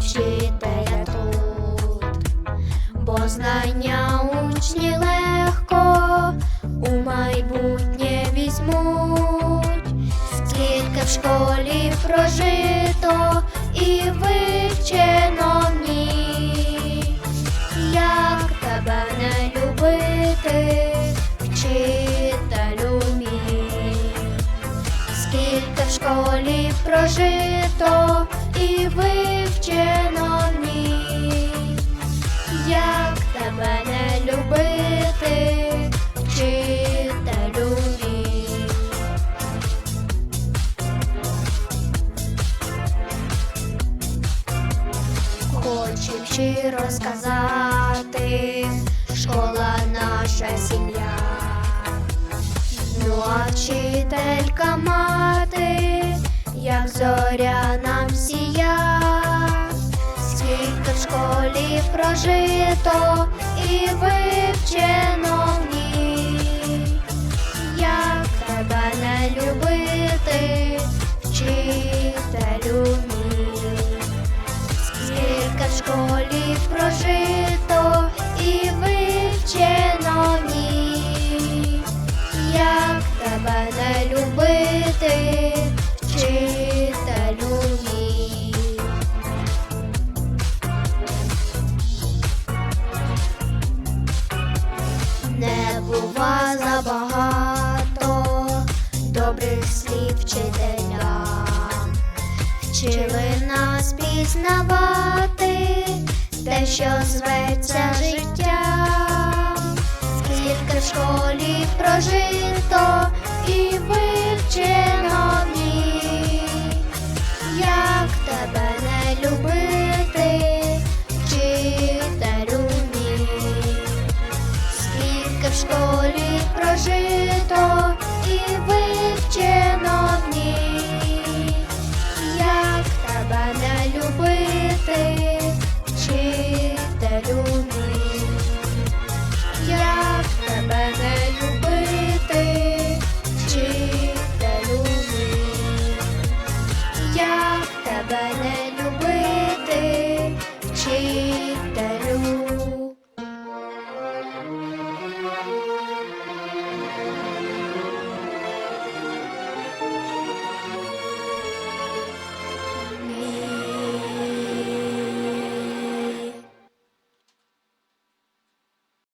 вчителя тут, бо знання учні легко у майбутнє візьмуть, скільки в школі прожито і вивчено в як тебе не любити, вчителю мій, скільки в школі прожито. І ви Хочу щиро сказати, школа наша сім'я. Ну а вчителька мати, як зоря нам сія, скільки в школі прожито і вивчено в ній, як тебе не любити, вчителю любити, вчителю мій. Не бува забагато добрих слів вчителям. Вчили нас пізнавати те, що зветься життям,